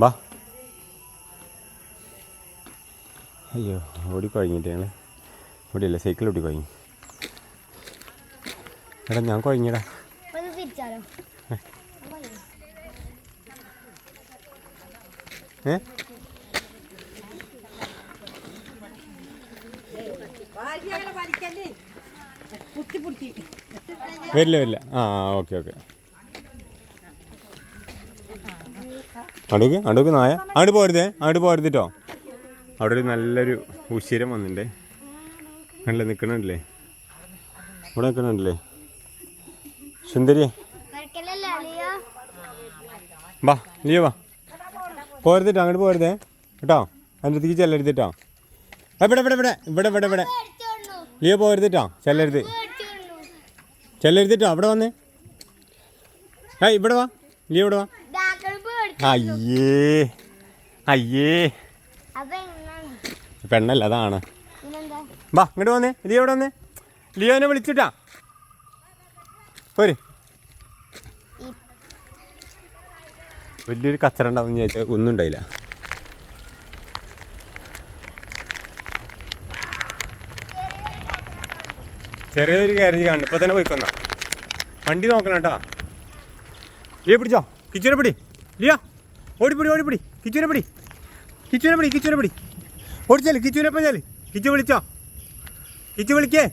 ബാ അയ്യോ ഓടി കുഴങ്ങിയിട്ട് ഞങ്ങൾ ഓടിയല്ല സൈക്കിൾ ഓടി കുഴങ്ങി എടാ ഞാൻ കുഴങ്ങിയടാ തിരിച്ചാലോ? ഏ. വരില്ല വരില്ല. ആ ഓക്കെ ഓക്കെ. അടുക്ക് അടുക്ക് നായ. അങ്ങോട്ട് പോരുതേ അങ്ങോട്ട് പോരുതിട്ടോ. അവിടെ ഒരു നല്ലൊരു ഉശിരം വന്നിട്ടുണ്ടേ കണ്ടില്ലേ നിൽക്കണല്ലേ ഇവിടെ നിൽക്കണല്ലേ വരക്കലല്ലേ വാ ലിയോ വാ. പോരുതിട്ടോ അങ്ങോട്ട് പോരുതേ. കേട്ടോ? അതിന്റെ അടുത്തേക്ക് ചെല്ലരുതിട്ടോ ഇവിടെ ഇവിടെ ഇവിടെ ഇവിടെ ഇവിടെ ഇവിടെ. ലിയോ പോരുതിട്ടോ ചെല്ലരുത് ചെല്ലരുതിട്ടോ അവിടെ വന്നേ. ഏയ് ഇവിടെ വാ. ലിയോ ഇവിടെ വാ. അയ്യേ. അയ്യേ. പെണ്ണല്ല അതാണ്. വാ ഇങ്ങോട്ട് വന്നേ. ലിയോ ഇവിടെ വന്നേ? ലിയോനെ വിളിച്ചിട്ടാ. പോര്. വലിയൊരു കച്ചറ ഉണ്ടാവും ചോദിച്ചാൽ ഒന്നും ഉണ്ടായില്ല. ചെറിയൊരു കാര്യം കാണുന്നു. ഇപ്പൊ തന്നെ പോയിക്കൊന്ന. വണ്ടി നോക്കണം കേട്ടോ. ലിയോ പിടിച്ചോ? കിച്ചനെ പിടി. ലിയോ. ഓടിപ്പിടി ഓടിപ്പിടി. കിച്ചുവിനെ പിടി. കിച്ചുവിനെ പിടി കിച്ചുവിനെ പിടി. ഓടിച്ചാൽ കിച്ചുവിനെ പോയാൽ കിച്ചു വിളിച്ചോ? കിച്ചു വിളിക്കേ.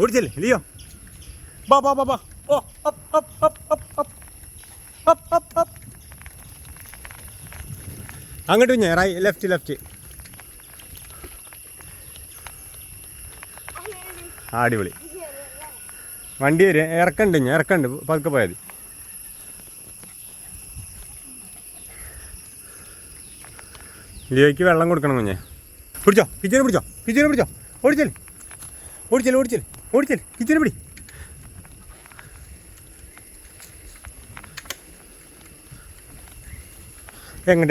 ഓടിച്ചല്ലേ ലിയോ ബാ ബാ ബാ ബാ. ഓ up up up up up. Up അങ്ങോട്ട് ഞാൻ റൈ ലെഫ്റ്റ് ലെഫ്റ്റ് അടിപൊളി. വണ്ടി വരും. ഇറക്കണ്ട് ഞാൻ ഇറക്കണ്ട്. പതുക്കെ പോയാൽ ലിയോയ്ക്ക് വെള്ളം കൊടുക്കണം കുഞ്ഞെ. പിടിച്ചോ കിച്ചനെ പിടിച്ചോ കിച്ചനെ പിടിച്ചോ. ഓടിച്ചല്ലേ ഓടിച്ചല്ലേ ഓടിച്ചല്ലേ ഓടിച്ചല്ലേ കിച്ചനെ പിടി. എങ്ങോട്ട്